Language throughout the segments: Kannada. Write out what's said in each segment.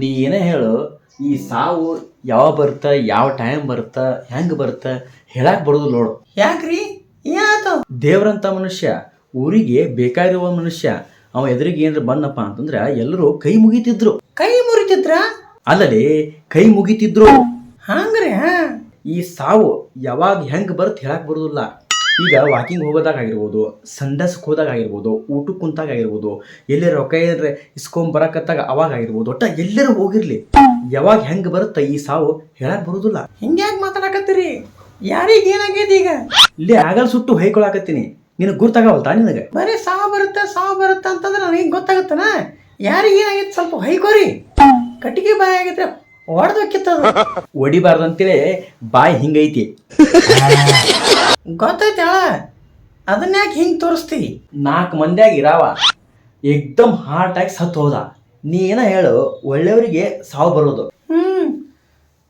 ನೀ ಏನೇ ಹೇಳು ಈ ಸಾವು ಯಾವ ಬರುತ್ತ ಯಾವ ಟೈಮ್ ಬರುತ್ತ ಹೆಂಗ್ ಬರುತ್ತ ಹೇಳಕ್ ಬರೋದು ನೋಡು. ಯಾಕ್ರಿ? ಏನಾಯ್ತು ದೇವ್ರಂತ ಮನುಷ್ಯ ಊರಿಗೆ ಬೇಕಾಗಿರುವ ಮನುಷ್ಯ ಅವ ಎದುರಿಗೆ ಏನ್ರ ಬಂದಪ್ಪ ಅಂತಂದ್ರ ಎಲ್ಲರೂ ಕೈ ಮುಗಿತಿದ್ರು. ಕೈ ಮುರಿತಿದ್ರ ಅಲ್ಲದೆ ಕೈ ಮುಗಿತಿದ್ರು. ಹಂಗ್ರಿ ಈ ಸಾವು ಯಾವಾಗ ಹೆಂಗ್ ಬರುತ್ತೆ ಹೇಳಕ್ ಬರೋದಿಲ್ಲ. ಈಗ ವಾಕಿಂಗ್ ಹೋಗೋದಾಗ ಆಗಿರ್ಬೋದು ಸಂಡಸ್ಕ್ ಹೋದಾಗ ಆಗಿರ್ಬೋದು ಊಟಕ್ಕೆ ಕುಂತಾಗ ಆಗಿರ್ಬೋದು ಎಲ್ಲೇ ರೊಕ್ಕ ಏನ್ರ ಇಸ್ಕೊಂಡ್ ಬರಕತ್ತಾಗ ಅವಾಗ ಆಗಿರ್ಬೋದು ಒಟ್ಟ ಎಲ್ಲರೂ ಹೋಗಿರ್ಲಿ. ಯಾವಾಗ ಹೆಂಗ್ ಬರುತ್ತ ಈ ಸಾವು ಹೇಳಕ್ ಬರೋದಿಲ್ಲ. ಹಿಂಗ್ಯಾಕ್ ಮಾತಾಡಕತ್ತೀರಿ? ಯಾರಿಗೆ ಏನಾಗೈತಿ ಈಗ? ಇಲ್ಲಿ ಆಗಲ್ ಸುಟ್ಟು ಹೊಯ್ಕೊಳಕತ್ತೀನಿ. ನಿನಗೆ ಗುರ್ತಾಗವಲ್ತಾ ನಿನಗೆ? ಬರೀ ಸಾವು ಬರುತ್ತೆ ಸಾವು ಬರುತ್ತೆ ಅಂತಂದ್ರೆ ನನಗೆ ಗೊತ್ತಾಗತ್ತನ? ಯಾರಿಗೆ ಏನಾಗೈತಿ ಸ್ವಲ್ಪ ಹೈಕೋರಿ ಕಟ್ಟಿಗೆ ಬಾಯಿ ಆಗಿದ್ರೆ ಹೊಡೆದಕ್ಕಿತ್ತದು. ಹೊಡಿಬಾರ್ದು ಅಂತೇಳಿ ಬಾಯಿ ಹಿಂಗೈತಿ. ಗೊತ್ತೈತಿ ಅಳ ಅದನ್ನ ಯಾಕೆ ಹಿಂಗೆ ತೋರಿಸ್ತಿ? ನಾಲ್ಕು ಮಂದಿಯಾಗ ಇರಾವ. ಎಕ್ದಮ್ ಹಾರ್ಟ್ ಆಗಿ ಸತ್ತು ಹೋದ. ನೀ ಏನ ಹೇಳು ಒಳ್ಳೆಯವರಿಗೆ ಸಾವು ಬರೋದು. ಹ್ಮ್.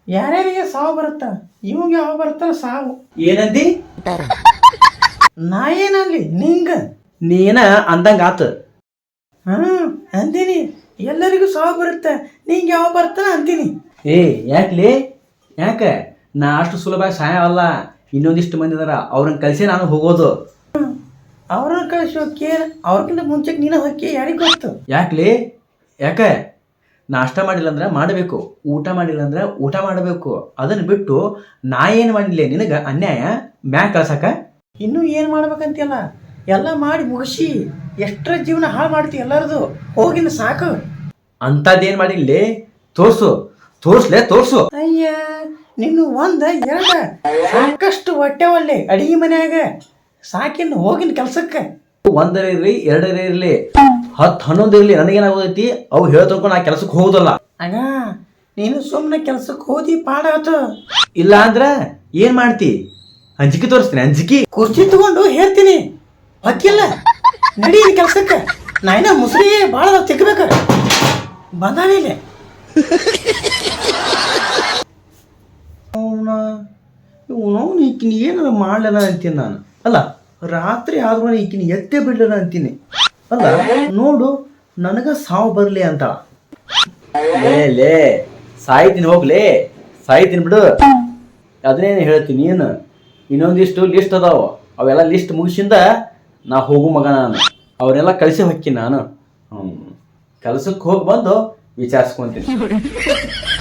ಯಾರ್ಯಾರಿಗೆ ಸಾವು ಬರುತ್ತ? ಇವಾಗ ಯಾವ ಬರುತ್ತ ಸಾವು. ಏನಂದಿ? ನಾ ಏನಲ್ಲಿ ನಿಂಗ. ನೀನ ಅಂದಂಗ ಆತ. ಹ್ಮ್ ಅಂತೀನಿ ಎಲ್ಲರಿಗೂ ಸಾವು ಬರುತ್ತೆ. ನಿಂಗೆ ಯಾವ ಬರ್ತಾನ ಅಂತೀನಿ ಏ ಯಾಕ್ಲಿ? ಯಾಕ? ನಾ ಅಷ್ಟು ಸುಲಭ ಸಹಾಯ ಅಲ್ಲ ಇನ್ನೊಂದಿಷ್ಟು ಮಂದಿ ಅದಾರ. ಅವ್ರನ್ನ ಕಳಿಸಿ ನಾನು ಹೋಗೋದು. ಅವ್ರನ್ನ ಕಳಿಸಿ ಹೋಗಿ ಅವ್ರಕ್ಕಿಂತ ಮುಂಚೆ ನೀನು ಹೋಗಿ ಯಾರಿಗೆ ಗೊತ್ತು? ಯಾಕ್ಲಿ? ಯಾಕ? ನಾಷ್ಟ ಮಾಡಿಲ್ಲ ಅಂದ್ರೆ ಮಾಡಬೇಕು. ಊಟ ಮಾಡಿಲ್ಲ ಅಂದ್ರೆ ಊಟ ಮಾಡಬೇಕು. ಅದನ್ನ ಬಿಟ್ಟು ನಾ ಏನು ಮಾಡಿಲ್ಲ ನಿನಗ ಅನ್ಯಾಯ? ಮ್ಯಾಕ್ ಕಳ್ಸಕ? ಇನ್ನೂ ಏನು ಮಾಡ್ಬೇಕಂತೀಯಲ್ಲ? ಎಲ್ಲ ಮಾಡಿ ಮುಗಿಸಿ. ಎಷ್ಟರ ಜೀವನ ಹಾಳು ಮಾಡ್ತಿ ಎಲ್ಲರದು? ಹೋಗಿನ ಸಾಕು. ಅಂಥದ್ದೇನು ಮಾಡಿಲ್ಲ? ತೋರ್ಸು. ತೋರ್ಸ್ಲೆ ತೋರ್ಸು. ಅಯ್ಯ ನಿನ್ನ ಒಂದ ಎರಡ. ಸಾಕಷ್ಟು ಹೊಟ್ಟೆ ಒಲ್ಲೆ ಅಡಿಗೆ ಮನ್ಯಾಗ. ಸಾಕಿನ್ ಹೋಗಿನ ಕೆಲ್ಸಕ್ಕ. ಒಂದರ ಇರ್ಲಿ ಎರಡರ ಇರ್ಲಿ ಹತ್ತು ಹನ್ನೊಂದು ಇರ್ಲಿ ನನಗೇನಾಗೋದೈತಿ? ಅವು ಹೇಳ್ತಕೊಂಡ್ ನಾ ಕೆಲಸಕ್ಕೆ ಹೋಗುದಲ್ಲ. ಆಗ ನೀನು ಸುಮ್ಮನೆ ಕೆಲ್ಸಕ್ಕೆ ಹೋದಿ ಪಾಡಾತು ಇಲ್ಲ ಅಂದ್ರ ಏನ್ ಮಾಡ್ತಿ? ಅಂಜಿಕೆ ತೋರಿಸ್ತೀನಿ ಅಂಜಿಕೆ. ಕುರ್ಚಿ ತಗೊಂಡು ಹೇಳ್ತೀನಿ. ಹೊಕ್ಕಿಲ್ಲ ನಡಿ ಕೆಲ್ಸಕ್ಕೆ. ನಾಯಿನ ಮುಸ್ರಿ ಭಾಳ ತಿಕ್ಕಬೇಕು ಬಂದಾನಿಲ್ಲ ಅವನ ಇವನು ಏನಾರ ಮಾಡಲ್ಲ ಅಂತೀನಿ ನಾನು. ಅಲ್ಲ, ರಾತ್ರಿ ಆದ್ರೂ ಈಕಿನ ಎತ್ತೆ ಬಿಡ್ಲಿಲ್ಲ ಅಂತೀನಿ. ಅಲ್ಲ, ನೋಡು, ನನಗ ಸಾವು ಬರಲಿ ಅಂತ ಲೇ ಸಾಯ್ತೀನಿ ಹೋಗ್ಲಿ ಸಾಯ್ತೀನಿ ಬಿಡು. ಅದನ್ನೇನು ಹೇಳ್ತೀನಿ ಏನು ಇನ್ನೊಂದಿಷ್ಟು ಲಿಸ್ಟ್ ಅದಾವ. ಅವೆಲ್ಲ ಲಿಸ್ಟ್ ಮುಗಿಸಿಂದ ನಾ ಹೋಗು ಮಗ ನಾನು. ಅವನ್ನೆಲ್ಲ ಕಳಿಸಿ ಹಾಕಿ ನಾನು. ಕೆಲ್ಸಕ್ಕೆ ಹೋಗಿ ಬಂದು विचार कोणते?